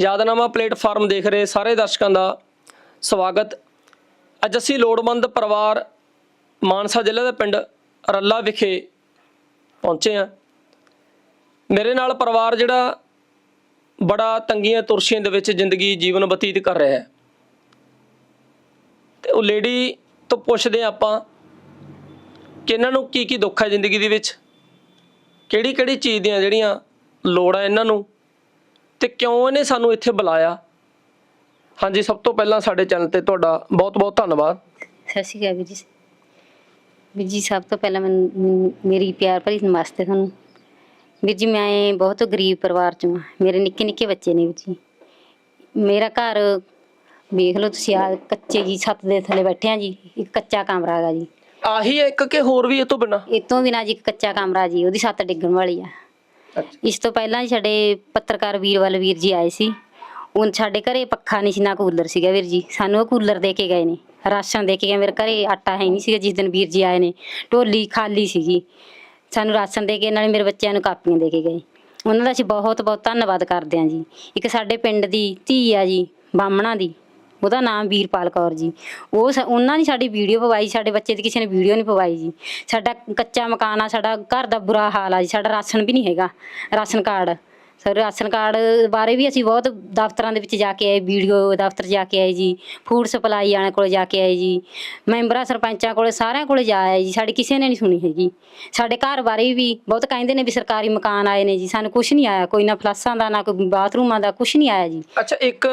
ਯਾਦਨਾਮਾ platform ਦੇਖ ਰਹੇ ਸਾਰੇ ਦਰਸ਼ਕਾਂ ਦਾ ਸਵਾਗਤ। ਅੱਜ ਅਸੀਂ ਲੋੜਵੰਦ ਪਰਿਵਾਰ ਮਾਨਸਾ ਜ਼ਿਲ੍ਹੇ ਦੇ ਪਿੰਡ ਰੱਲਾ ਵਿਖੇ ਪਹੁੰਚੇ ਹਾਂ। ਮੇਰੇ ਨਾਲ ਪਰਿਵਾਰ ਜਿਹੜਾ ਬੜਾ ਤੰਗੀਆਂ ਤੁਰਸ਼ੀਆਂ ਦੇ ਵਿੱਚ ਜ਼ਿੰਦਗੀ ਜੀਵਨ ਬਤੀਤ ਕਰ ਰਿਹਾ ਹੈ। ਤੇ ਉਹ ਲੇਡੀ ਤੋਂ ਪੁੱਛਦੇ ਹਾਂ ਆਪਾਂ ਕਿ ਇਹਨਾਂ ਨੂੰ ਕੀ ਕੀ ਦੁੱਖ ਹੈ ਜ਼ਿੰਦਗੀ ਦੇ ਵਿੱਚ ਕਿਹੜੀ ਕਿਹੜੀ ਚੀਜ਼ ਦੀਆਂ ਜਿਹੜੀਆਂ ਲੋੜ ਲੋੜਾਂ ਇਹਨਾਂ ਨੂੰ ਤੇ ਕਿਉਂ ਇਹਨੇ ਸਾਨੂੰ ਇੱਥੇ ਬੁਲਾਇਆ? ਹਾਂਜੀ ਸਭ ਤੋਂ ਪਹਿਲਾਂ ਸਾਡੇ ਚੈਨਲ ਤੇ ਤੁਹਾਡਾ ਬਹੁਤ ਬਹੁਤ ਧੰਨਵਾਦ। ਸਤਿ ਸ਼੍ਰੀ ਅਕਾਲ ਵੀਰ ਜੀ। ਵੀਰ ਜੀ ਸਭ ਤੋਂ ਪਹਿਲਾਂ ਮੈਨੂੰ ਮੇਰੀ ਪਿਆਰ ਭਰੀ ਨਮਸਤੇ ਤੁਹਾਨੂੰ। ਵੀਰ ਜੀ ਮੈਂ ਬਹੁਤ ਗਰੀਬ ਪਰਿਵਾਰ ਚੋਂ ਹਾਂ ਮੇਰੇ ਨਿੱਕੇ ਨਿੱਕੇ ਬੱਚੇ ਨੇ ਵੀਰ ਜੀ। ਮੇਰਾ ਘਰ ਵੇਖ ਲਓ ਤੁਸੀਂ ਆ ਕੱਚੇ ਜੀ ਛੱਤ ਦੇ ਥੱਲੇ ਬੈਠੇ ਆ ਜੀ। ਇੱਕ ਕੱਚਾ ਕਮਰਾ ਹੈਗਾ ਜੀ। ਆਹੀ ਇੱਕ ਕਿ ਹੋਰ ਵੀ ਇਹ ਤੋਂ ਬਿਨਾ? ਇਹ ਤੋਂ ਬਿਨਾਂ ਜੀ ਇੱਕ ਕੱਚਾ ਕਮਰਾ ਜੀ ਉਹਦੀ ਛੱਤ ਡਿੱਗਣ ਵਾਲੀ ਆ। ਇਸ ਤੋਂ ਪਹਿਲਾਂ ਹੀ ਸਾਡੇ ਪੱਤਰਕਾਰ ਵੀਰਵਾਲ ਵੀਰ ਜੀ ਆਏ ਸੀ। ਉਹ ਸਾਡੇ ਘਰੇ ਪੱਖਾ ਨਹੀਂ ਸੀ, ਨਾ ਕੂਲਰ ਸੀਗਾ ਵੀਰ ਜੀ। ਸਾਨੂੰ ਉਹ ਕੂਲਰ ਦੇ ਕੇ ਗਏ ਨੇ। ਰਾਸ਼ਨ ਦੇ ਕੇ ਗਏ। ਮੇਰੇ ਘਰੇ ਆਟਾ ਹੈ ਨਹੀਂ ਸੀਗਾ, ਜਿਸ ਦਿਨ ਵੀਰ ਜੀ ਆਏ ਨੇ। ਢੋਲੀ ਖਾਲੀ ਸੀਗੀ। ਸਾਨੂੰ ਰਾਸ਼ਨ ਦੇ ਕੇ ਨਾਲੇ ਮੇਰੇ ਬੱਚਿਆਂ ਨੂੰ ਕਾਪੀਆਂ ਦੇ ਕੇ ਗਏ। ਉਹਨਾਂ ਦਾ ਅਸੀਂ ਬਹੁਤ ਬਹੁਤ ਧੰਨਵਾਦ ਕਰਦੇ ਹਾਂ ਜੀ। ਇੱਕ ਸਾਡੇ ਪਿੰਡ ਦੀ ਧੀ ਆ ਜੀ, ਬਾਹਮਣਾ ਦੀ। ਉਹਦਾ ਨਾਮ ਵੀਰਪਾਲ ਕੌਰ ਜੀ। ਉਹ ਸ- ਉਹਨਾਂ ਨੇ ਸਾਡੀ ਵੀਡੀਓ ਪਵਾਈ, ਸਾਡੇ ਬੱਚੇ ਦੀ ਕਿਸੇ ਨੇ ਵੀਡੀਓ ਨਹੀਂ ਪਵਾਈ ਜੀ। ਸਾਡਾ ਕੱਚਾ ਮਕਾਨ ਆ, ਸਾਡਾ ਘਰ ਦਾ ਬੁਰਾ ਹਾਲ ਆ ਜੀ, ਸਾਡਾ ਰਾਸ਼ਨ ਵੀ ਨਹੀਂ ਹੈਗਾ, ration card. Sir ration card ਬਾਰੇ ਵੀ ਅਸੀਂ ਬਹੁਤ ਦਫ਼ਤਰਾਂ ਦੇ ਵਿੱਚ ਜਾ ਕੇ ਆਏ ਵੀਡੀਓ ਦਫ਼ਤਰ ਜਾ ਕੇ ਆਏ ਜੀ ਫੂਡ ਸਪਲਾਈ ਵਾਲਿਆਂ ਕੋਲ ਜਾ ਕੇ ਆਏ ਜੀ ਮੈਂਬਰਾਂ ਸਰਪੰਚਾਂ ਕੋਲ ਸਾਰਿਆਂ ਕੋਲ ਜਾ ਆਏ ਜੀ ਸਾਡੀ ਕਿਸੇ ਨੇ ਨਹੀਂ ਸੁਣੀ ਹੈਗੀ। ਸਾਡੇ ਘਰ ਬਾਰੇ ਵੀ ਬਹੁਤ ਕਹਿੰਦੇ ਨੇ ਵੀ ਸਰਕਾਰੀ ਮਕਾਨ ਆਏ ਨੇ ਜੀ ਸਾਨੂੰ ਕੁਝ ਨਹੀਂ ਆਇਆ ਕੋਈ ਨਾ ਫਲਾਸਾਂ ਦਾ ਨਾ ਕੋਈ ਬਾਥਰੂਮਾਂ ਦਾ ਕੁਝ ਨਹੀਂ ਆਇਆ ਜੀ। ਅੱਛਾ ਇੱਕ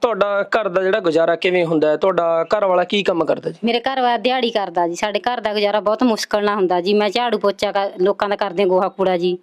ਤੁਹਾਡਾ ਘਰ ਦਾ ਜਿਹੜਾ ਗੁਜ਼ਾਰਾ ਕਿਵੇਂ ਹੁੰਦਾ ਹੈ? ਤੁਹਾਡਾ ਘਰ ਵਾਲਾ ਕੀ ਕੰਮ ਕਰਦਾ ਜੀ? ਮੇਰੇ ਘਰ ਵਾਲਾ ਦਿਹਾੜੀ ਕਰਦਾ ਜੀ ਸਾਡੇ ਘਰ ਦਾ ਗੁਜ਼ਾਰਾ ਬਹੁਤ ਮੁਸ਼ਕਲ ਨਾਲ ਹੁੰਦਾ ਜੀ ਮੈਂ ਝਾੜੂ ਪੋਚਾ ਲੋਕਾਂ ਦਾ ਕਰਦੇ ਗੋਹਾ ਕੂੜਾ ਜੀ।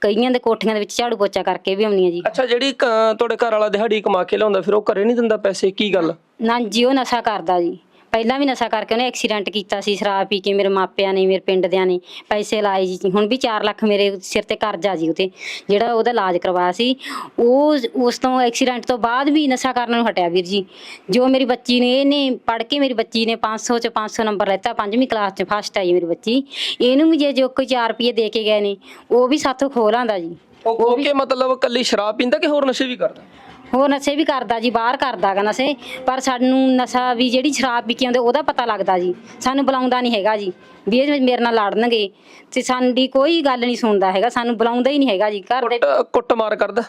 ਕਈਆਂ ਦੇ ਕੋਠੀਆਂ ਦੇ ਵਿੱਚ ਝਾੜੂ ਪੋਚਾ ਕਰਕੇ ਵੀ ਆਉਂਦੀ ਆ ਜੀ। ਅੱਛਾ ਜਿਹੜੀ ਕ- ਤੁਹਾਡੇ ਘਰ ਵਾਲਾ ਦਿਹਾੜੀ ਕਮਾ ਕੇ ਲਿਆਉਂਦਾ ਫਿਰ ਉਹ ਘਰੇ ਨਹੀਂ ਦਿੰਦਾ ਪੈਸੇ? ਕੀ ਗੱਲ? ਨਾ ਜੀ ਉਹ ਨਸ਼ਾ ਕਰਦਾ ਜੀ। ਪਹਿਲਾਂ ਵੀ ਨਸ਼ਾ ਕਰਕੇ ਉਹਨੇ ਐਕਸੀਡੈਂਟ ਕੀਤਾ ਸੀ ਸ਼ਰਾਬ ਪੀ ਕੇ ਮੇਰੇ ਮਾਪਿਆਂ ਨੇ ਮੇਰੇ ਪਿੰਡ ਦਿਆਂ ਨੇ ਪੈਸੇ ਲਾਏ ਜੀ ਹੁਣ ਵੀ 4 ਲੱਖ ਮੇਰੇ ਸਿਰ ਤੇ ਕਰਜ਼ਾ ਜੀ ਉਤੇ ਜਿਹੜਾ ਉਹਦਾ ਇਲਾਜ ਕਰਵਾਇਆ ਸੀ। ਉਹ ਉਸ ਤੋਂ ਐਕਸੀਡੈਂਟ ਤੋਂ ਬਾਅਦ ਵੀ ਨਸ਼ਾ ਕਰਨ ਨੂੰ ਹਟਿਆ ਵੀਰ ਜੀ। ਜੋ ਮੇਰੀ ਬੱਚੀ ਨੇ ਇਹਨੇ ਪੜ੍ਹ ਕੇ ਮੇਰੀ ਬੱਚੀ ਨੇ 500 ਚ 500 ਨੰਬਰ ਲੈਤਾ ਪੰਜਵੀਂ ਕਲਾਸ ਚ ਫਸਟ ਆਈ ਮੇਰੀ ਬੱਚੀ। ਇਹਨੂੰ ਵੀ ਜੇ ਜੋ ਕੋਈ 4 ਰੁਪਏ ਦੇ ਕੇ ਗਏ ਨੇ ਉਹ ਵੀ ਸਾਥੋਂ ਖੋਹ ਲਾਂਦਾ ਜੀ। ਉਹ ਕਿ ਮਤਲਬ ਕੱਲੀ ਸ਼ਰਾਬ ਪੀਂਦਾ ਕਿ ਹੋਰ ਨਸ਼ੇ ਵੀ ਕਰਦਾ? ਹੋਰ ਨਸ਼ੇ ਵੀ ਕਰਦਾ ਜੀ ਬਾਹਰ ਕਰਦਾ ਗਾ ਨਸ਼ੇ ਪਰ ਸਾਨੂੰ ਨਸ਼ਾ ਵੀ ਜਿਹੜੀ ਸ਼ਰਾਬ ਪੀ ਕੇ ਆਉਂਦੇ ਉਹਦਾ ਪਤਾ ਲੱਗਦਾ ਜੀ। ਸਾਨੂੰ ਬੁਲਾਉਂਦਾ ਨਹੀਂ ਹੈਗਾ ਜੀ ਵੀ ਇਹ ਮੇਰੇ ਨਾਲ ਲੜਨਗੇ ਤੇ ਸਾਡੀ ਕੋਈ ਗੱਲ ਨਹੀਂ ਸੁਣਦਾ ਹੈਗਾ ਸਾਨੂੰ ਬੁਲਾਉਂਦਾ ਹੀ ਨਹੀਂ ਹੈਗਾ ਜੀ ਘਰ ਦੇ ਕੁੱਟ- ਕੁੱਟਮਾਰ ਕਰਦਾ?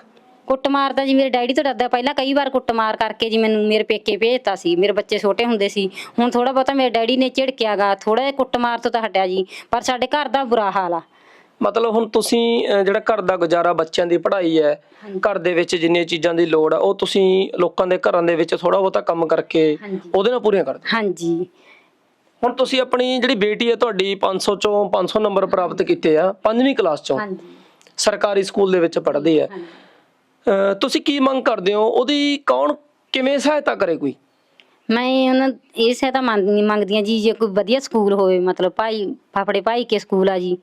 ਕੁੱਟ ਮਾਰਦਾ ਜੀ ਮੇਰੇ ਡੈਡੀ ਤੋਂ ਡਰਦਾ ਪਹਿਲਾਂ ਕਈ ਵਾਰ ਕੁੱਟ ਮਾਰ ਕਰਕੇ ਜੀ ਮੈਨੂੰ ਮੇਰੇ ਪੇਕੇ ਭੇਜਤਾ ਸੀ ਮੇਰੇ ਬੱਚੇ ਛੋਟੇ ਹੁੰਦੇ ਸੀ ਹੁਣ ਥੋੜਾ ਬਹੁਤਾ ਮੇਰੇ ਡੈਡੀ ਨੇ ਝਿੜਕਿਆਗਾ ਥੋੜਾ ਜਿਹਾ ਕੁੱਟ ਮਾਰ ਤੋਂ ਤਾਂ ਹਟਿਆ ਜੀ ਪਰ ਸਾਡੇ ਘਰ ਦਾ ਬੁਰਾ ਹਾਲ ਆ। ਮਤਲਬ ਹੁਣ ਤੁਸੀਂ ਜਿਹੜਾ ਘਰ ਦਾ ਗੁਜ਼ਾਰਾ ਬੱਚਿਆਂ ਦੀ ਪੜ੍ਹਾਈ ਹੈ ਘਰ ਦੇ ਵਿੱਚ ਜਿੰਨੀਆਂ ਚੀਜ਼ਾਂ ਦੀ ਲੋੜ ਆ ਉਹ ਤੁਸੀਂ ਲੋਕਾਂ ਦੇ ਘਰਾਂ ਦੇ ਵਿੱਚ ਥੋੜਾ ਬਹੁਤਾ ਕੰਮ ਕਰਕੇ। ਉਹਦੇ ਨਾਲ ਪੂਰੀਆਂ ਕਰਦੇ ਹਾਂਜੀ। ਹੁਣ ਤੁਸੀਂ ਆਪਣੀ ਜਿਹੜੀ ਬੇਟੀ ਹੈ ਤੁਹਾਡੀ 500 ਚੋਂ 500 ਨੰਬਰ ਪ੍ਰਾਪਤ ਕੀਤੇ ਆ ਪੰਜਵੀਂ ਕਲਾਸ ਚੋਂ। ਹਾਂਜੀ। ਸਰਕਾਰੀ ਸਕੂਲ ਦੇ ਵਿੱਚ ਪੜ੍ਹਦੀ ਹੈ। ਤੁਸੀਂ ਕੀ ਮੰਗ ਕਰਦੇ ਹੋ? ਉਹਦੀ ਕੌਣ ਕਿਵੇਂ ਸਹਾਇਤਾ ਕਰੇ ਕੋਈ? ਮੈਂ ਉਹਨਾਂ ਇਹ ਸਹਾਇਤਾ ਮੰਗ- ਮੰਗਦੀ ਹਾਂ ਜੀ ਜੇ ਕੋਈ ਵਧੀਆ ਸਕੂਲ ਹੋਵੇ ਮਤਲਬ ਭਾਈ ਫਾਫੜੇ ਭਾਈ ਕੇ ਸਕੂਲ ਆ ਜੀ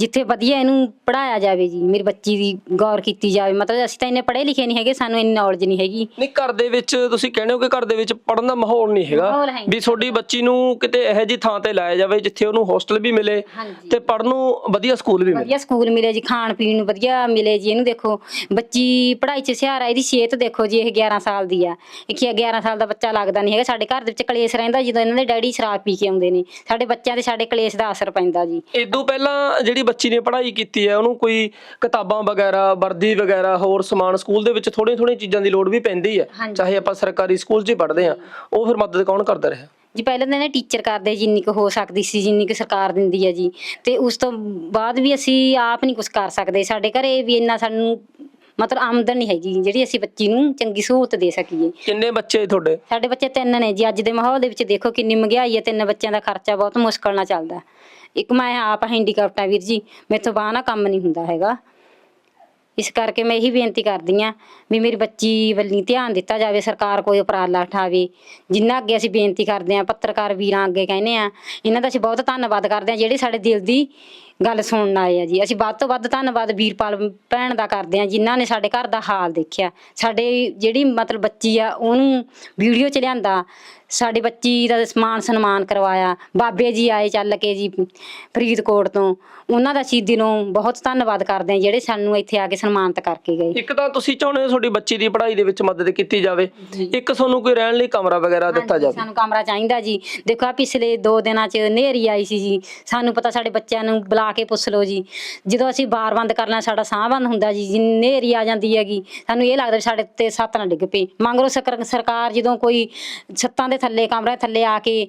ਜਿੱਥੇ ਵਧੀਆ ਇਹਨੂੰ ਪੜਾਇਆ ਜਾਵੇ ਜੀ ਮੇਰੀ ਬੱਚੀ ਦੀ ਗੌਰ ਕੀਤੀ ਜਾਵੇ ਮਤਲਬ ਅਸੀਂ ਤਾਂ ਇੰਨੇ ਪੜ੍ਹੇ ਲਿਖੇ ਨਹੀਂ ਹੈਗੇ ਸਾਨੂੰ ਇੰਨੀ ਨੌਲੇਜ ਨਹੀਂ ਹੈਗੀ ਨਹੀਂ ਘਰ ਦੇ ਵਿੱਚ ਤੁਸੀਂ ਕਹਿੰਦੇ ਹੋ ਕਿ ਘਰ ਦੇ ਵਿੱਚ ਪੜਨ ਦਾ ਮਾਹੌਲ ਨਹੀਂ ਹੈਗਾ ਹੈ। ਵੀ ਤੁਹਾਡੀ ਬੱਚੀ ਨੂੰ ਕਿਤੇ ਇਹੋ ਜੀ ਥਾਂ ਤੇ ਲਾਇਆ ਜਾਵੇ ਜਿੱਥੇ ਉਹਨੂੰ ਹੋਸਟਲ ਵੀ ਮਿਲੇ ਹਾਂਜੀ। ਤੇ ਪੜਨ ਨੂੰ ਵਧੀਆ ਸਕੂਲ ਵੀ ਮਿਲੇ ਵਧੀਆ ਸਕੂਲ ਮਿਲੇ ਜੀ ਖਾਣ ਪੀਣ ਨੂੰ ਵਧੀਆ ਮਿਲੇ ਜੀ ਇਹਨੂੰ ਦੇਖੋ ਬੱਚੀ ਪੜ੍ਹਾਈ 'ਚ ਆ ਇਹਦੀ ਸਿਹਤ ਦੇਖੋ ਜੀ ਇਹ 11 ਸਾਲ ਦੀ ਆ ਇੱਕ 11 ਸਾਲ ਦਾ ਬੱਚਾ ਲੱਗਦਾ ਨਹੀਂ ਹੈਗਾ ਸਾਡੇ ਘਰ ਦੇ ਵਿੱਚ ਕਲੇਸ਼ ਰਹਿੰਦਾ ਜਦੋਂ ਇਹਨਾਂ ਦੇ ਡੈਡੀ ਸ਼ਰਾਬ ਪੀ ਕੇ ਆਉਂਦੇ ਨੇ। ਸਾਡੇ ਬੱਚਿਆਂ ਤੇ ਸਾਡੇ ਕਲੇਸ਼ ਦਾ ਅਸਰ ਪੈਂਦਾ ਜੀ। ਇਦੋਂ ਪਹਿਲਾਂ ਜਿਹੜੀ ਬੱਚੀ ਨੇ ਪੜ੍ਹਾਈ ਕੀਤੀ ਹੈ ਉਹਨੂੰ ਕੋਈ ਕਿਤਾਬਾਂ ਵਗੈਰਾ ਵਰਦੀ ਵਗੈਰਾ ਹੋਰ ਸਮਾਨ ਸਕੂਲ ਦੇ ਵਿੱਚ ਥੋੜ੍ਹੀਆਂ ਥੋੜ੍ਹੀਆਂ ਚੀਜ਼ਾਂ ਦੀ ਲੋੜ ਵੀ ਪੈਂਦੀ ਹੈ। ਚਾਹੇ ਆਪਾਂ ਸਰਕਾਰੀ ਸਕੂਲ 'ਚ ਹੀ ਪੜ੍ਹਦੇ ਆ ਉਹ ਫਿਰ ਮਦਦ ਕੌਣ ਕਰਦਾ ਰਿਹਾ? ਜੀ ਪਹਿਲਾਂ ਤਾਂ ਇਹਨੇ ਟੀਚਰ ਕਰਦੇ ਜਿੰਨੀ ਕੁ ਹੋ ਸਕਦੀ ਸੀ ਜਿੰਨੀ ਕੁ ਸਰਕਾਰ ਦਿੰਦੀ ਹੈ ਜੀ। ਤੇ ਉਸ ਤੋਂ ਬਾਅਦ ਵੀ ਅਸੀਂ ਆਪ ਨਹੀਂ ਕੁਝ ਕਰ ਸਕਦੇ। ਸਾਡੇ ਘਰੇ ਵੀ ਇੰਨਾ ਸਾਨੂੰ ਮਤਲਬ ਆਮਦਨ ਨਹੀਂ ਹੈਗੀ ਜਿਹੜੀ ਅਸੀਂ ਬੱਚੀ ਨੂੰ ਚੰਗੀ ਸਹੂਲਤ ਦੇ ਸਕੀਏ। ਕਿੰਨੇ ਬੱਚੇ ਤੁਹਾਡੇ? ਸਾਡੇ ਬੱਚੇ ਤਿੰਨ ਨੇ ਜੀ ਅੱਜ ਦੇ ਮਾਹੌਲ ਦੇ ਵਿੱਚ ਦੇਖੋ ਕਿੰਨੀ ਮਹਿੰਗਾਈ ਹੈ ਤਿੰਨ ਬੱਚਿਆਂ ਦਾ ਖਰਚਾ ਬਹੁਤ ਮੁਸ਼ਕਲ ਨਾਲ ਚੱਲਦਾ। ਇੱਕ ਮੈਂ ਆਪ ਹੈਂਡੀਕੈਪਟ ਆ ਵੀਰ ਜੀ ਮੈਥੋਂ ਬਾਹਰ ਨਾ ਕੰਮ ਨਹੀਂ ਹੁੰਦਾ ਹੈਗਾ। ਇਸ ਕਰਕੇ ਮੈਂ ਇਹੀ ਬੇਨਤੀ ਕਰਦੀ ਆ ਵੀ ਮੇਰੀ ਬੱਚੀ ਵੱਲੀ ਧਿਆਨ ਦਿੱਤਾ ਜਾਵੇ ਸਰਕਾਰ ਕੋਈ ਉਪਰਾਲਾ ਉਠਾਵੇ। ਜਿੰਨਾ ਅੱਗੇ ਅਸੀਂ ਬੇਨਤੀ ਕਰਦੇ ਆ ਪੱਤਰਕਾਰ ਵੀਰਾਂ ਅੱਗੇ ਕਹਿੰਦੇ ਆ ਇਹਨਾਂ ਦਾ ਅਸੀਂ ਬਹੁਤ ਧੰਨਵਾਦ ਕਰਦੇ ਆ ਜਿਹੜੇ ਸਾਡੇ ਦਿਲ ਦੀ ਗੱਲ ਸੁਣਨ ਆਏ ਆ ਜੀ। ਅਸੀਂ ਵੱਧ ਤੋਂ ਵੱਧ ਧੰਨਵਾਦ ਵੀਰਪਾਲ ਭੈਣ ਦਾ ਕਰਦੇ ਆ, ਜਿਨ੍ਹਾਂ ਨੇ ਸਾਡੇ ਘਰ ਦਾ ਹਾਲ ਦੇਖਿਆ। ਸਾਡੇ ਜਿਹੜੀ ਮਤਲਬ ਬੱਚੀ ਆ, ਉਹਨੂੰ ਵੀਡੀਓ ਚ ਲਿਆਂਦਾ। ਸਾਡੀ ਬੱਚੀ ਦਾ ਸਮਾਨ ਸਨਮਾਨ ਕਰਵਾਇਆ ਬਾਬੇ ਜੀ ਆਏ ਚੱਲ ਕੇ ਜੀ ਫਰੀਦਕੋਟ ਤੋਂ। ਉਹਨਾਂ ਦਾ ਅਸੀਂ ਦਿਲੋਂ ਬਹੁਤ ਧੰਨਵਾਦ ਕਰਦੇ ਹਾਂ ਜਿਹੜੇ ਸਾਨੂੰ ਇੱਥੇ ਆ ਕੇ ਸਨਮਾਨਿਤ ਕਰਕੇ ਗਏ। ਇੱਕ ਤਾਂ ਤੁਸੀਂ ਚਾਹੁੰਦੇ ਹੋ ਤੁਹਾਡੀ ਬੱਚੀ ਦੀ ਪੜ੍ਹਾਈ ਦੇ ਵਿੱਚ ਮਦਦ ਕੀਤੀ ਜਾਵੇ। ਇੱਕ ਤੁਹਾਨੂੰ ਕੋਈ ਰਹਿਣ ਲਈ ਕਮਰਾ ਵਗੈਰਾ ਦਿੱਤਾ ਜਾਵੇ। ਸਾਨੂੰ ਕਮਰਾ ਚਾਹੀਦਾ ਜੀ। ਦੇਖੋ ਆ ਪਿਛਲੇ 2 ਦਿਨਾਂ ਚ ਹਨੇਰੀ ਆਈ ਸੀ ਜੀ। ਸਾਨੂੰ ਪਤਾ ਸਾਡੇ ਬੱਚਿਆਂ ਨੂੰ ਬੁਲਾ ਕੇ ਪੁੱਛ ਲਓ ਜੀ। ਜਦੋਂ ਅਸੀਂ ਬਾਰ ਬੰਦ ਕਰਨਾ ਸਾਡਾ ਸਾਹ ਬੰਦ ਹੁੰਦਾ ਜੀ। ਜੀ ਹਨੇਰੀ ਆ ਜਾਂਦੀ ਹੈਗੀ ਸਾਨੂੰ ਇਹ ਲੱਗਦਾ ਸਾਡੇ ਤੇ ਸੱਤ ਨਾ ਡਿੱਗ ਪਈ ਮੰਗਰੋ ਸਰਕਾਰ ਜਦੋਂ ਕੋਈ ਛੱਤਾਂ ਦੇ ਥੱਲੇ ਕਮਰੇ ਥੱਲੇ ਆ ਕੇ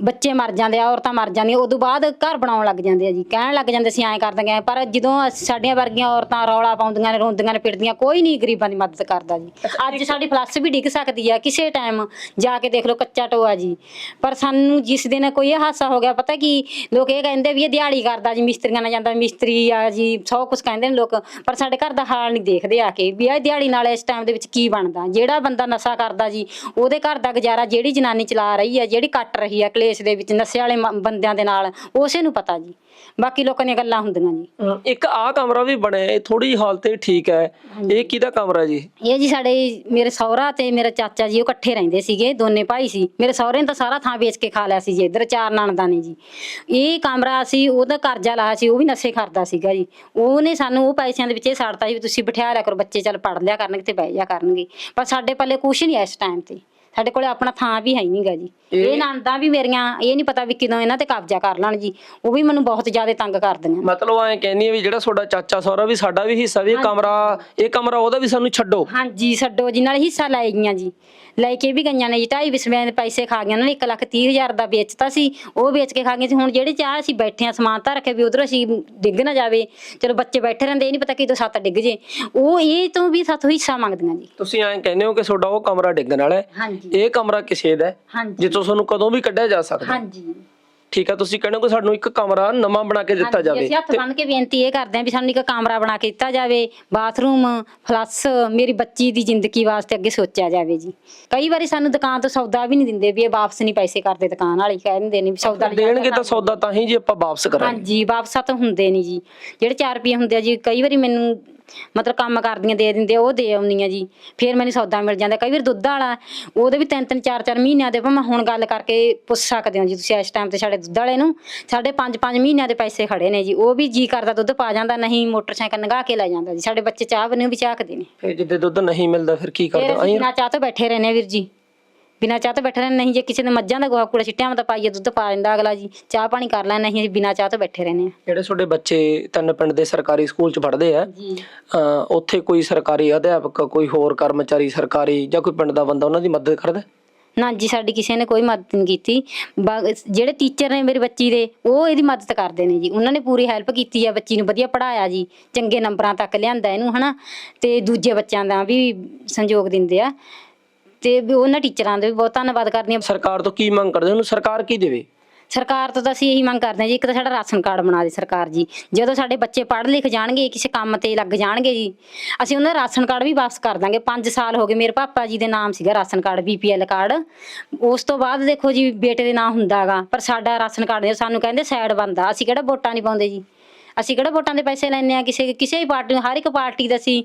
ਬੱਚੇ ਮਰ ਜਾਂਦੇ ਆ ਔਰਤਾਂ ਮਰ ਜਾਂਦੀਆਂ ਉਦੋਂ ਬਾਅਦ ਘਰ ਬਣਾਉਣ ਲੱਗ ਜਾਂਦੇ ਆ ਜੀ। ਕਹਿਣ ਲੱਗ ਜਾਂਦੇ ਸੀ ਐਂ ਕਰ ਦਾਂਗੇ ਪਰ ਜਦੋਂ ਅਸੀਂ- ਸਾਡੀਆਂ ਵਰਗੀਆਂ ਔਰਤਾਂ ਰੌਲਾ ਪਾਉਂਦੀਆਂ ਨੇ ਰੋਂਦੀਆਂ ਨੇ ਪਿੱਟਦੀਆਂ ਕੋਈ ਨਹੀਂ ਗਰੀਬਾਂ ਦੀ ਮਦਦ ਕਰਦਾ ਜੀ। ਅੱਜ ਸਾਡੀ ਫਲੱਸ ਵੀ ਡਿੱਗ ਸਕਦੀ ਆ ਕਿਸੇ ਟਾਈਮ ਜਾ ਕੇ ਦੇਖ ਲਓ ਕੱਚਾ ਟੋਆ ਜੀ। ਪਰ ਸਾਨੂੰ ਜਿਸ ਦਿਨ ਕੋਈ ਇਹ ਹਾਦਸਾ ਹੋ ਗਿਆ ਪਤਾ ਕੀ ਲੋਕ ਇਹ ਕਹਿੰਦੇ ਵੀ ਇਹ ਦਿਹਾੜੀ ਕਰਦਾ ਜੀ ਮਿਸਤਰੀਆਂ ਨਾਲ ਜਾਂਦਾ ਮਿਸਤਰੀ ਆ ਜੀ ਸੌ ਕੁਝ ਕਹਿੰਦੇ ਨੇ ਲੋਕ ਪਰ ਸਾਡੇ ਘਰ ਦਾ ਹਾਲ ਨਹੀਂ ਦੇਖਦੇ ਆ ਕੇ ਵੀ ਇਹ ਦਿਹਾੜੀ ਨਾਲ ਇਸ ਟਾਈਮ ਦੇ ਵਿੱਚ ਕੀ ਬਣਦਾ। ਜਿਹੜਾ ਬੰਦਾ ਨਸ਼ਾ ਕਰਦਾ ਜੀ ਉਹਦੇ ਘਰ ਦਾ ਗੁਜ਼ਾਰਾ ਜਿਹੜੀ ਜਨਾਨੀ ਚਲਾ ਰਹੀ ਹੈ ਜਿਹੜੀ ਕੱਟ ਰਹੀ ਹੈ ਕਲੇਸ਼ ਦੇ ਵਿੱਚ ਨਸ਼ੇ ਵਾਲੇ ਮ- ਬੰਦਿਆਂ ਦੇ ਨਾਲ ਉਸੇ ਨੂੰ ਪਤਾ ਜੀ। ਬਾਕੀ ਲੋਕਾਂ ਦੀਆਂ ਗੱਲਾਂ ਹੁੰਦੀਆਂ ਜੀ। ਇੱਕ ਆਹ ਕਮਰਾ ਵੀ ਬਣਿਆ ਇਹ ਥੋੜੀ ਹਾਲਤ ਇਹ ਠੀਕ ਹੈ। ਇਹ ਕਿਹਦਾ ਕਮਰਾ ਜੀ? ਇਹ ਜੀ ਸਾਡੇ ਮੇਰੇ ਸਹੁਰਾ ਤੇ ਮੇਰਾ ਚਾਚਾ ਜੀ ਉਹ ਇਕੱਠੇ ਰਹਿੰਦੇ ਸੀਗੇ ਦੋਨੇ ਭਾਈ ਸੀ। ਮੇਰੇ ਸਹੁਰੇ ਨੇ ਤਾਂ ਸਾਰਾ ਥਾਂ ਵੇਚ ਕੇ ਖਾ ਲਿਆ ਸੀ ਜੀ ਇੱਧਰ ਚਾਰ ਨਣਦਾਂ ਨੇ ਜੀ। ਇਹ ਕਮਰਾ ਸੀ ਉਹਦਾ ਕਰਜ਼ਾ ਲਾਇਆ ਸੀ ਉਹ ਵੀ ਨਸ਼ੇ ਕਰਦਾ ਸੀਗਾ ਜੀ। ਉਹਨੇ ਸਾਨੂੰ ਉਹ ਪੈਸਿਆਂ ਦੇ ਵਿੱਚ ਇਹ ਛੱਡਤਾ ਸੀ ਵੀ ਤੁਸੀਂ ਬਿਠਾ ਲਿਆ ਕਰੋ ਬੱਚੇ ਚੱਲ ਪੜ ਲਿਆ ਕਰਨਗੇ ਤੇ ਬਹਿ ਜਾ ਕਰਨਗੇ। ਪਰ ਸਾਡੇ ਪੱਲੇ ਕੁਛ ਨਹੀਂ ਇਸ ਟਾਈਮ ਤੇ। ਸਾਡੇ ਕੋਲੇ ਆਪਣਾ ਥਾਂ ਵੀ ਹੈ ਨਹੀਂਗਾ ਜੀ। ਇਹ- ਨਣਦਾਂ ਵੀ ਮੇਰੀਆਂ ਇਹ ਨਹੀਂ ਪਤਾ ਵੀ ਕਿਦੋਂ ਇਹਨਾਂ ਤੇ ਕਬਜ਼ਾ ਕਰ ਲੈਣ ਜੀ। ਉਹ ਵੀ ਮੈਨੂੰ ਬਹੁਤ ਜ਼ਿਆਦਾ ਤੰਗ ਕਰਦੀਆਂ। ਮਤਲਬ ਐਂ ਕਹਿੰਦੀ ਵੀ ਜਿਹੜਾ ਤੁਹਾਡਾ ਚਾਚਾ ਸਹੁਰਾ ਵੀ ਸਾਡਾ ਵੀ ਹਿੱਸਾ ਵੀ ਇਹ ਕਮਰਾ ਇਹ ਕਮਰਾ ਉਹਦਾ ਵੀ ਸਾਨੂੰ ਛੱਡੋ। ਹਾਂਜੀ ਛੱਡੋ ਜੀ ਨਾਲ ਹਿੱਸਾ ਲੈ ਗਈਆਂ ਜੀ। ਲੈ ਕੇ ਵੀ ਗਈਆਂ ਨੇ ਜੀ ਢਾਈ ਵਿਸਵੇਂ ਦੇ ਪੈਸੇ ਖਾ ਗਈਆਂ ਉਹਨਾਂ ਨੇ 1 ਲੱਖ 30 ਹਜ਼ਾਰ ਦਾ ਵੇਚਤਾ ਸੀ ਉਹ ਵੇਚ ਕੇ ਖਾ ਗਈਆਂ ਸੀ। ਹੁਣ ਜਿਹੜੇ ਚਾਹ ਅਸੀਂ ਬੈਠੇ ਆ ਸਮਾਨ ਧਰ ਕੇ ਵੀ ਉਧਰ ਅਸੀਂ ਡਿੱਗ ਨਾ ਜਾਵੇ। ਚਲੋ ਬੱਚੇ ਬੈਠੇ ਰਹਿੰਦੇ ਇਹ ਨਹੀਂ ਪਤਾ ਕਿਦੋਂ ਸੱਤ ਡਿੱਗ ਜੇ। ਉਹ ਇਹ ਤੋਂ ਵੀ ਸਾਥੋਂ ਹਿੱਸਾ ਮੰਗਦੀਆਂ ਜੀ। ਤੁਸੀਂ ਐਂ ਕਹਿੰਦੇ ਹੋ ਕਿ ਤੁਹਾਡਾ ਉਹ ਕਮਰਾ ਡਿੱਗਣ ਵਾਲਾ ਹੈ। ਹਾਂਜੀ। ਇਹ ਕਮਰਾ ਕਿਸੇ ਦਾ ਹੈ ਹਾਂਜੀ। ਜਿੱਥੋਂ ਤੁਹਾਨੂੰ ਕਦੋਂ ਵੀ ਕੱਢਿਆ ਜਾ ਸਕਦਾ ਹੈ। ਹਾਂਜੀ। ਠੀਕ ਹੈ ਤੁਸੀਂ ਕਹਿੰਦੇ ਹੋ ਕਿ ਸਾਨੂੰ ਇੱਕ ਕਮਰਾ ਨਵਾਂ ਬਣਾ ਕੇ ਦਿੱਤਾ ਹਾਂਜੀ, ਜਾਵੇ। ਅਸੀਂ ਹੱਥ ਬੰਨ ਕੇ ਬੇਨਤੀ ਇਹ ਕਰਦੇ ਹਾਂ ਵੀ ਸਾਨੂੰ ਇੱਕ ਕਮਰਾ ਬਣਾ ਕੇ ਦਿੱਤਾ ਜਾਵੇ ਬਾਥਰੂਮ ਫਲੱਸ ਮੇਰੀ ਬੱਚੀ ਦੀ ਜ਼ਿੰਦਗੀ ਵਾਸਤੇ ਅੱਗੇ ਸੋਚਿਆ ਜਾਵੇ ਜੀ। ਕਈ ਵਾਰੀ ਸਾਨੂੰ ਦੁਕਾਨ ਤੋਂ ਸੌਦਾ ਵੀ ਨਹੀਂ ਦਿੰਦੇ ਵੀ ਇਹ ਵਾਪਸ ਨਹੀਂ ਪੈਸੇ ਕਰਦੇ ਦੁਕਾਨ ਵਾਲੇ ਕਹਿ ਦਿੰਦੇ ਨੇ ਵੀ ਸੌਦਾ ਦੇਣਗੇ ਤਾਂ ਸੌਦਾ ਤਾਂ ਹੀ ਜੀ ਆਪਾਂ ਵਾਪਸ ਕਰਾਂਗੇ। ਹਾਂਜੀ ਵਾਪਸ ਤਾਂ ਹੁੰਦੇ ਨਹੀਂ ਜੀ। ਜਿਹੜੇ 4 ਰੁਪਏ ਹੁੰਦੇ ਆ ਜੀ ਕਈ ਵਾਰੀ ਮੈਨੂੰ ਮਤਲਬ ਕੰਮ ਕਰਦੀਆਂ ਦੇ ਦਿੰਦੇ ਉਹ ਦੇ ਆਉਂਦੀਆਂ ਜੀ। ਫਿਰ ਮੈਨੂੰ ਸੌਦਾ ਮਿਲ ਜਾਂਦਾ। ਕਈ ਵਾਰ ਦੁੱਧ ਵਾਲਾ ਉਹਦੇ ਵੀ ਤਿੰਨ ਤਿੰਨ ਚਾਰ ਚਾਰ ਮਹੀਨਿਆਂ ਦੇ ਭਾਵੇਂ ਹੁਣ ਗੱਲ ਕਰਕੇ ਪੁੱਛ ਸਕਦੇ ਹੋ ਜੀ ਤੁਸੀਂ ਇਸ ਟਾਈਮ ਤੇ ਸਾਡੇ ਦੁੱਧ ਵਾਲੇ ਨੂੰ। ਸਾਡੇ ਪੰਜ ਪੰਜ ਮਹੀਨਿਆਂ ਦੇ ਪੈਸੇ ਖੜੇ ਨੇ ਜੀ। ਉਹ ਵੀ ਜੀ ਕਰਦਾ ਦੁੱਧ ਪਾ ਜਾਂਦਾ ਨਹੀਂ ਮੋਟਰਸਾਈਕਲ ਨਗਾ ਕੇ ਲੈ ਜਾਂਦਾ ਜੀ। ਸਾਡੇ ਬੱਚੇ ਚਾਹ ਬਣੇ ਵੀ ਝਾਕਦੇ ਨੇ। ਫਿਰ ਜਿੱਦੇ ਦੁੱਧ ਨਹੀਂ ਮਿਲਦਾ ਫਿਰ ਕੀ ਕਰਦਾ? ਅਸੀਂ ਬਿਨਾਂ ਚਾਹ ਤੋਂ ਬੈਠੇ ਰਹਿੰਦੇ ਹਾਂ ਵੀਰ ਜੀ। ਬਿਨਾਂ ਚਾਹ ਤੋਂ ਬੈਠੇ ਰਹਿੰਦੇ ਨਹੀਂ ਜੇ ਕਿਸੇ ਨੇ ਮੱਝਾਂ ਦਾ ਗੋਹਾ ਕੂੜਾ ਛਿੱਟਿਆ ਤਾਂ ਪਾਈਏ ਦੁੱਧ ਪਾ ਦਿੰਦਾ ਅਗਲਾ ਜੀ ਚਾਹ ਪਾਣੀ ਕਰ ਲੈਂਦੇ ਨਹੀਂ ਅਸੀਂ ਬਿਨਾਂ ਚਾਹ ਤੋਂ ਬੈਠੇ ਰਹਿੰਦੇ ਹਾਂ। ਜਿਹੜੇ ਤੁਹਾਡੇ ਬੱਚੇ ਤਿੰਨ ਪਿੰਡ ਦੇ ਸਰਕਾਰੀ ਸਕੂਲ 'ਚ ਪੜ੍ਹਦੇ ਆ ਜੀ। ਉੱਥੇ ਕੋਈ ਸਰਕਾਰੀ ਅਧਿਆਪਕ ਕੋਈ ਹੋਰ ਕਰਮਚਾਰੀ ਸਰਕਾਰੀ ਜਾਂ ਕੋਈ ਪਿੰਡ ਦਾ ਬੰਦਾ ਉਹਨਾਂ ਦੀ ਮਦਦ ਕਰਦਾ? ਨਾ ਜੀ ਸਾਡੀ ਕਿਸੇ ਨੇ ਕੋਈ ਮਦਦ ਨਹੀਂ ਕੀਤੀ। ਜਿਹੜੇ ਟੀਚਰ ਨੇ ਮੇਰੀ ਬੱਚੀ ਦੇ ਉਹ ਇਹਦੀ ਮਦਦ ਕਰਦੇ ਨੇ ਜੀ। ਉਹਨਾਂ ਨੇ ਪੂਰੀ ਹੈਲਪ ਕੀਤੀ ਆ ਬੱਚੀ ਨੂੰ ਵਧੀਆ ਪੜਾਇਆ ਜੀ ਚੰਗੇ ਨੰਬਰਾਂ ਤੱਕ ਲਿਆਂਦਾ ਇਹਨੂੰ ਹਨਾ। ਤੇ ਦੂਜੇ ਬੱਚਿਆਂ ਦਾ ਵੀ ਸੰਯੋਗ ਦਿੰਦੇ ਆ। ਤੇ ਵੀ ਉਹਨਾਂ ਟੀਚਰਾਂ ਦਾ ਵੀ ਬਹੁਤ ਧੰਨਵਾਦ ਕਰਦੀ ਹਾਂ। ਸਰਕਾਰ ਤੋਂ ਕੀ ਮੰਗ ਕਰਦੇ ਉਹਨੂੰ ਸਰਕਾਰ ਕੀ ਦੇਵੇ? ਸਰਕਾਰ ਤੋਂ ਤਾਂ ਅਸੀਂ ਇਹੀ ਮੰਗ ਕਰਦੇ ਹਾਂ ਜੀ ਇੱਕ ਤਾਂ ਸਾਡਾ ਰਾਸ਼ਨ ਕਾਰਡ ਬਣਾ ਦੇ ਸਰਕਾਰ ਜੀ। ਜਦੋਂ ਸਾਡੇ ਬੱਚੇ ਪੜ੍ਹ ਲਿਖ ਜਾਣਗੇ ਕਿਸੇ ਕੰਮ ਤੇ ਲੱਗ ਜਾਣਗੇ ਜੀ ਅਸੀਂ ਉਹਨਾਂ ਦਾ ਰਾਸ਼ਨ ਕਾਰਡ ਵੀ ਵਾਪਸ ਕਰ ਦਾਂਗੇ। 5 ਸਾਲ ਹੋ ਗਏ ਮੇਰੇ ਪਾਪਾ ਜੀ ਦੇ ਨਾਮ ਸੀਗਾ ਰਾਸ਼ਨ ਕਾਰਡ ਬੀਪੀਐਲ ਕਾਰਡ। ਉਸ ਤੋਂ ਬਾਅਦ ਦੇਖੋ ਜੀ ਬੇਟੇ ਦੇ ਨਾਂ ਹੁੰਦਾਗਾ ਪਰ ਸਾਡਾ ਰਾਸ਼ਨ ਕਾਰਡ ਨਹੀਂ ਸਾਨੂੰ ਕਹਿੰਦੇ ਸਾਈਡ ਬੰਦਾ ਅਸੀਂ ਕਿਹੜਾ ਵੋਟਾਂ ਨਹੀਂ ਪਾਉਂਦੇ ਜੀ। ਅਸੀਂ ਕਿਹੜਾ ਵੋਟਾਂ ਦੇ ਪੈਸੇ ਲੈਂਦੇ ਆ ਕਿਸੇ ਕਿਸੇ ਵੀ ਪਾਰਟੀ ਨੂੰ ਹਰ ਇੱਕ ਪਾਰਟੀ ਦਾ ਅਸੀਂ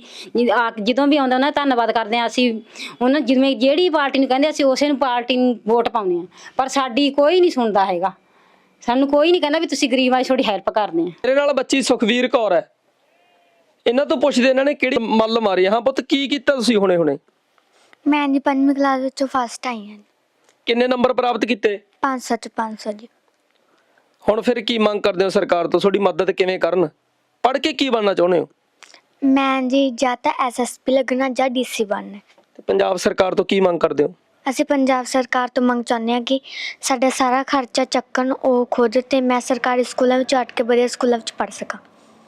ਆ- ਜਦੋਂ ਵੀ ਆਉਂਦਾ ਉਹਨਾਂ ਦਾ ਧੰਨਵਾਦ ਕਰਦੇ ਆ ਅਸੀਂ ਉਹਨਾਂ ਜਿਵੇਂ ਜਿਹੜੀ ਪਾਰਟੀ ਨੂੰ ਕਹਿੰਦੇ ਅਸੀਂ ਉਸੇ ਨੂੰ ਪਾਰਟੀ ਨੂੰ ਵੋਟ ਪਾਉਂਦੇ ਆ ਪਰ ਸਾਡੀ ਕੋਈ ਨਹੀਂ ਸੁਣਦਾ ਹੈਗਾ। ਸਾਨੂੰ ਕੋਈ ਨਹੀਂ ਕਹਿੰਦਾ ਵੀ ਤੁਸੀਂ ਗਰੀਬਾਂ ਦੀ ਥੋੜੀ ਹੈਲਪ ਕਰਦੇ ਆ ਮੇਰੇ ਨਾਲ ਬੱਚੀ ਸੁਖਵੀਰ ਕੌਰ ਹੈ। ਇਹਨਾਂ ਤੋਂ ਪੁੱਛਦੇ ਇਹਨਾਂ ਨੇ ਕਿਹੜੀ ਮੱਲ ਮਾਰੀ ਆ? ਹਾਂ ਪੁੱਤ ਕੀ ਕੀਤਾ ਤੁਸੀਂ ਹੁਣੇ ਹੁਣੇ? ਮੈਂ ਜੀ ਪੰਜਵੀਂ ਕਲਾਸ ਵਿੱਚੋਂ ਫਸਟ ਆਈ ਹਾਂ ਕਿੰਨੇ ਨੰਬਰ ਪ੍ਰਾਪਤ ਕੀਤੇ? 500 ਚ 500 ਜੀ। ਹੁਣ ਫਿਰ ਕੀ ਮੰਗ ਕਰਦੇ ਹੋ ਸਰਕਾਰ ਤੋਂ? ਤੁਹਾਡੀ ਮਦਦ ਕਿਵੇਂ ਕਰਨ? ਪੜ੍ਹ ਕੇ ਕੀ ਬਣਨਾ ਚਾਹੁੰਦੇ ਹੋ? ਮੈਂ ਜੀ ਜਾਂ ਤਾਂ ਐਸਐਸਪੀ ਲੱਗਣਾ ਜਾਂ ਡੀਸੀ ਬਣਨਾ। ਤੇ ਪੰਜਾਬ ਸਰਕਾਰ ਤੋਂ ਕੀ ਮੰਗ ਕਰਦੇ ਹੋ? ਅਸੀਂ ਪੰਜਾਬ ਸਰਕਾਰ ਤੋਂ ਮੰਗ ਚਾਹੁੰਦੇ ਹਾਂ ਕਿ ਸਾਡਾ ਸਾਰਾ ਖਰਚਾ ਚੱਕਣ ਉਹ ਖੁਦ ਤੇ ਮੈਂ ਸਰਕਾਰੀ ਸਕੂਲਾਂ ਵਿੱਚ ਅੱਟ ਕੇ ਵਧੀਆ ਸਕੂਲਾਂ ਵਿੱਚ ਪੜ੍ਹ ਸਕਾਂ।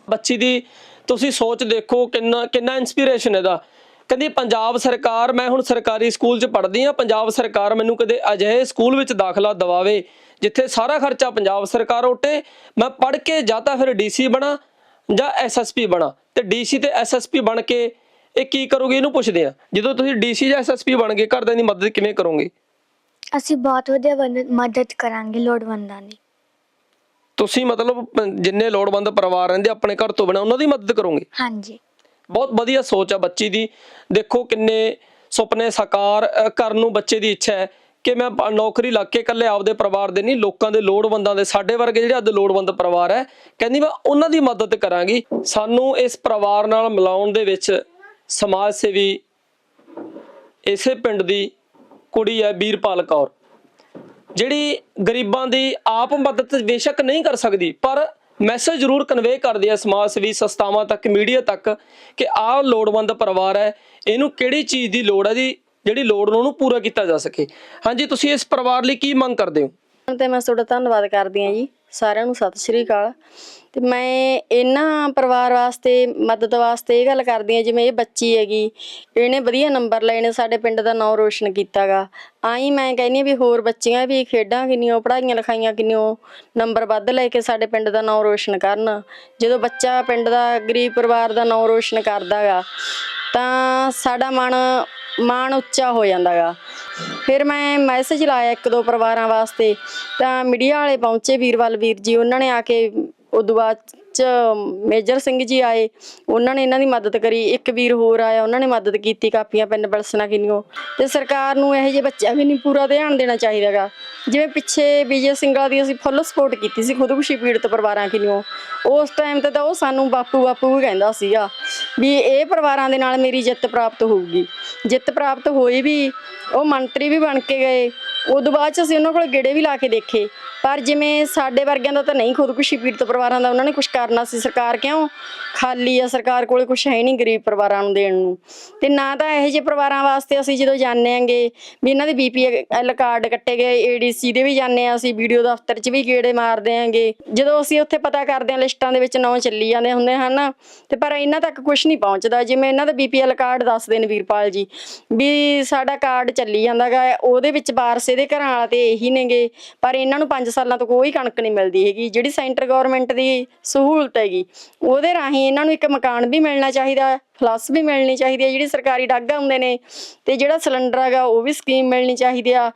ਬੱਚੀ ਦੀ ਤੁਸੀਂ ਸੋਚ ਦੇਖੋ ਕਿੰਨਾ ਕਿੰਨਾ ਇਨਸਪੀਰੇਸ਼ਨ ਇਹਦਾ। ਕਹਿੰਦੀ ਪੰਜਾਬ ਸਰਕਾਰ ਮੈਂ ਹੁਣ ਸਰਕਾਰੀ ਸਕੂਲ 'ਚ ਪੜ੍ਹਦੀ ਆ ਪੰਜਾਬ ਸਰਕਾਰ ਮੈਨੂੰ ਕਦੇ ਅਜਿਹੇ ਸਕੂਲ ਵਿੱਚ ਦਾਖਲਾ ਦਿਵਾਵੇ ਜਿੱਥੇ ਸਾਰਾ ਖਰਚਾ ਪੰਜਾਬ ਸਰਕਾਰ ਉੱਟੇ ਮੈਂ ਪੜ੍ਹ ਕੇ ਜਾਂ ਤਾਂ ਫਿਰ ਡੀਸੀ ਬਣਾ ਜਾਂ ਐਸਐਸਪੀ ਬਣਾ। ਤੇ ਡੀਸੀ ਤੇ ਐਸਐਸਪੀ ਬਣ ਕੇ ਇਹ ਕੀ ਕਰੋਗੇ ਇਹਨੂੰ ਪੁੱਛਦੇ ਆ। ਜਦੋਂ ਤੁਸੀਂ ਡੀਸੀ ਜਾਂ ਐਸਐਸਪੀ ਬਣ ਗਏ ਘਰਦਿਆਂ ਦੀ ਮਦਦ ਕਿਵੇਂ ਕਰੋਗੇ? ਅਸੀਂ ਬਹੁਤ ਵਧੀਆ ਮਦਦ ਕਰਾਂਗੇ ਲੋੜਵੰਦਾਂ ਦੀ। ਤੁਸੀਂ ਮਤਲਬ ਜਿੰਨੇ ਲੋੜਵੰਦ ਪਰਿਵਾਰ ਰਹਿੰਦੇ ਆਪਣੇ ਘਰ ਤੋਂ ਬਣਾ ਉਹਨਾਂ ਦੀ ਮਦਦ ਕਰੋਗੇ? ਹਾਂਜੀ। ਬਹੁਤ ਵਧੀਆ ਸੋਚ ਆ ਬੱਚੀ ਦੀ। ਦੇਖੋ ਕਿੰਨੇ ਸੁਪਨੇ ਸਾਕਾਰ ਕਰਨ ਨੂੰ ਬੱਚੇ ਦੀ ਇੱਛਾ ਹੈ। ਕਿ ਮੈਂ ਨੌਕਰੀ ਲੱਗ ਕੇ ਇਕੱਲੇ ਆਪਦੇ ਪਰਿਵਾਰ ਦੇ ਨਹੀਂ, ਲੋਕਾਂ ਦੇ ਲੋੜਵੰਦਾਂ ਦੇ, ਸਾਡੇ ਵਰਗੇ ਜਿਹੜੇ ਅੱਜ ਲੋੜਵੰਦ ਪਰਿਵਾਰ ਹੈ, ਕਹਿੰਦੀ ਮੈਂ ਉਹਨਾਂ ਦੀ ਮਦਦ ਕਰਾਂਗੀ। ਸਾਨੂੰ ਇਸ ਪਰਿਵਾਰ ਨਾਲ ਮਿਲਾਉਣ ਦੇ ਵਿੱਚ ਸਮਾਜ ਸੇਵੀ ਇਸੇ ਪਿੰਡ ਦੀ ਕੁੜੀ ਹੈ ਵੀਰਪਾਲ ਕੌਰ, ਜਿਹੜੀ ਗਰੀਬਾਂ ਦੀ ਆਪ ਮਦਦ ਬੇਸ਼ੱਕ ਨਹੀਂ ਕਰ ਸਕਦੀ, ਪਰ ਮੈਸੇਜ ਜ਼ਰੂਰ ਕਨਵੇ ਕਰਦੀ ਹੈ ਸਮਾਜ ਸੇਵੀ ਸੰਸਥਾਵਾਂ ਤੱਕ ਮੀਡੀਆ ਤੱਕ ਕਿ ਆਹ ਲੋੜਵੰਦ ਪਰਿਵਾਰ ਹੈ, ਇਹਨੂੰ ਕਿਹੜੀ ਚੀਜ਼ ਦੀ ਲੋੜ ਹੈ ਜੀ? ਜਿਹੜੀ ਲੋੜ ਨੂੰ ਉਹਨੂੰ ਪੂਰਾ ਕੀਤਾ ਜਾ ਸਕੇ। ਹਾਂਜੀ, ਤੁਸੀਂ ਇਸ ਪਰਿਵਾਰ ਲਈ ਕੀ ਮੰਗ ਕਰਦੇ ਹੋ? ਤੇ ਮੈਂ ਤੁਹਾਡਾ ਧੰਨਵਾਦ ਕਰਦੀ ਹਾਂ ਜੀ। ਸਾਰਿਆਂ ਨੂੰ ਸਤਿ ਸ਼੍ਰੀ ਅਕਾਲ। ਤੇ ਮੈਂ ਇਹਨਾਂ ਪਰਿਵਾਰ ਵਾਸਤੇ, ਮਦਦ ਵਾਸਤੇ ਇਹ ਗੱਲ ਕਰਦੀ ਹਾਂ, ਜਿਵੇਂ ਇਹ ਬੱਚੀ ਹੈਗੀ, ਇਹਨੇ ਵਧੀਆ ਨੰਬਰ ਲਏ ਨੇ, ਸਾਡੇ ਪਿੰਡ ਦਾ ਨਾਂ ਰੋਸ਼ਨ ਕੀਤਾਗਾ। ਆਈ ਮੈਂ ਕਹਿੰਦੀ ਹਾਂ ਵੀ ਹੋਰ ਬੱਚੀਆਂ ਵੀ ਖੇਡਾਂ ਕਿੰਨੀਆਂ, ਪੜ੍ਹਾਈਆਂ ਲਿਖਾਈਆਂ ਕਿੰਨੀਆਂ, ਨੰਬਰ ਵੱਧ ਲੈ ਕੇ ਸਾਡੇ ਪਿੰਡ ਦਾ ਨਾਂ ਰੋਸ਼ਨ ਕਰਨ। ਜਦੋਂ ਬੱਚਾ ਪਿੰਡ ਦਾ, ਗਰੀਬ ਪਰਿਵਾਰ ਦਾ ਨਾਂ ਰੋਸ਼ਨ ਕਰਦਾਗਾ, ਤਾਂ ਸਾਡਾ ਮਨ ਮਾਣ ਉੱਚਾ ਹੋ ਜਾਂਦਾਗਾ। ਫਿਰ ਮੈਂ ਮੈਸੇਜ ਲਾਇਆ ਇੱਕ ਦੋ ਪਰਿਵਾਰਾਂ ਵਾਸਤੇ। ਤਾਂ ਮੀਡੀਆ ਵਾਲੇ ਪਹੁੰਚੇ ਵੀਰਵਾਲ ਵੀਰ ਜੀ, ਉਹਨਾਂ ਨੇ ਆ ਕੇ, ਉਦੋਂ ਬਾਅਦ ਚ ਮੇਜਰ ਸਿੰਘ ਜੀ ਆਏ, ਉਹਨਾਂ ਨੇ ਇਹਨਾਂ ਦੀ ਮਦਦ ਕਰੀ, ਇੱਕ ਵੀਰ ਹੋਰ ਆਇਆ, ਉਹਨਾਂ ਨੇ ਮਦਦ ਕੀਤੀ, ਕਾਪੀਆਂ, ਪੈਨ ਬਲਸਣਾ ਕਿੰਨੀਓ। ਤੇ ਸਰਕਾਰ ਨੂੰ ਇਹੋ ਜਿਹੇ ਬੱਚਿਆਂ ਵੀ ਨਹੀਂ ਪੂਰਾ ਧਿਆਨ ਦੇਣਾ ਚਾਹੀਦਾਗਾ ਜਿਵੇਂ ਪਿੱਛੇ ਵਿਜੇ ਸਿੰਘਲਾ ਦੀ ਅਸੀਂ ਫੁੱਲ ਸਪੋਰਟ ਕੀਤੀ ਸੀ, ਖੁਦਕੁਸ਼ੀ ਪੀੜਤ ਪਰਿਵਾਰਾਂ ਕਿੰਨੀਓ। ਉਸ ਟਾਈਮ ਤੇ ਤਾਂ ਉਹ ਸਾਨੂੰ ਬਾਪੂ ਬਾਪੂ ਵੀ ਕਹਿੰਦਾ ਸੀਗਾ ਵੀ ਇਹ ਪਰਿਵਾਰਾਂ ਦੇ ਨਾਲ ਮੇਰੀ ਜਿੱਤ ਪ੍ਰਾਪਤ ਹੋਊਗੀ। ਜਿੱਤ ਪ੍ਰਾਪਤ ਹੋਈ ਵੀ, ਉਹ ਮੰਤਰੀ ਵੀ ਬਣ ਕੇ ਗਏ। ਉਦੋਂ ਬਾਅਦ ਚ ਅਸੀਂ ਉਹਨਾਂ ਕੋਲ ਗੇੜੇ ਵੀ ਲਾ ਕੇ ਦੇਖੇ। ਪਰ ਜਿਵੇਂ ਸਾਡੇ ਵਰਗਿਆਂ ਦਾ ਤਾਂ ਨਹੀਂ, ਖੁਦਕੁਸ਼ੀ ਪੀੜਤ ਪਰਿਵਾਰਾਂ ਦਾ, ਉਹਨਾਂ ਨੇ ਕੁਝ ਕਰਨਾ ਸੀ ਸਰਕਾਰ ਕਿਉਂ? ਖਾਲੀ ਆ, ਸਰਕਾਰ ਕੋਲੇ ਕੁਝ ਹੈ ਨਹੀਂ ਗਰੀਬ ਪਰਿਵਾਰਾਂ ਨੂੰ ਦੇਣ ਨੂੰ। ਤੇ ਨਾ ਤਾਂ ਇਹੋ ਜਿਹੇ ਪਰਿਵਾਰਾਂ ਵਾਸਤੇ ਅਸੀਂ ਜਦੋਂ ਜਾਂਦੇ ਆਂਗੇ, ਵੀ ਇਹਨਾਂ ਦੇ ਬੀਪੀਐਲ ਕਾਰਡ ਕੱਟੇ ਗਏ ਏਡੀਸੀ ਦੇ ਵੀ ਜਾਂਦੇ ਆ ਅਸੀਂ, ਵੀਡੀਓ ਦਫ਼ਤਰ 'ਚ ਵੀ ਗੇੜੇ ਮਾਰਦੇ ਆਂਗੇ। ਜਦੋਂ ਅਸੀਂ ਉੱਥੇ ਪਤਾ ਕਰਦੇ ਆਂ, ਲਿਸਟਾਂ ਦੇ ਵਿੱਚ ਨਾਂ ਚੱਲੀ ਜਾਂਦੇ ਹੁੰਦੇ ਹਨ, ਤੇ ਪਰ ਇਹਨਾਂ ਤੱਕ ਕੁਝ ਨਹੀਂ ਪਹੁੰਚਦਾ। ਜਿਵੇਂ ਇਹਨਾਂ ਦਾ ਬੀਪੀਐਲ ਕਾਰਡ ਦੱਸਦੇ ਨੇ ਵੀਰਪਾਲ ਜੀ, ਵੀ ਸਾਡਾ ਕਾਰਡ ਚੱਲੀ ਜਾਂਦਾਗਾ, ਉਹਦੇ ਵਿੱਚ ਵਾਰਸ ਇਹਦੇ ਘਰਾਂ ਵਾਲਾ ਤੇ ਇਹੀ ਨੇਗੇ, ਪਰ ਇਹਨਾਂ ਨੂੰ 5 ਸਾਲਾਂ ਤੋਂ ਕੋਈ ਕਣਕ ਨਹੀਂ ਮਿਲਦੀ ਹੈਗੀ, ਜਿਹੜੀ ਸੈਂਟਰ ਗਵਰਨਮੈਂਟ ਦੀ ਸਹੂਲਤ ਹੈਗੀ, ਉਹਦੇ ਰਾਹੀਂ ਇਹਨਾਂ ਨੂੰ ਇੱਕ ਮਕਾਨ ਵੀ ਮਿਲਣਾ ਚਾਹੀਦਾ ਹੈ ਫਲੱਸ ਵੀ ਮਿਲਣੀ ਚਾਹੀਦੀ ਹੈ, ਜਿਹੜੀ ਸਰਕਾਰੀ ਡਾਗਾ ਹੁੰਦੇ ਨੇ, ਤੇ ਜਿਹੜਾ ਸਿਲੰਡਰ ਹੈਗਾ ਉਹ ਵੀ ਸਕੀਮ ਮਿਲਣੀ ਚਾਹੀਦੀ ਆ।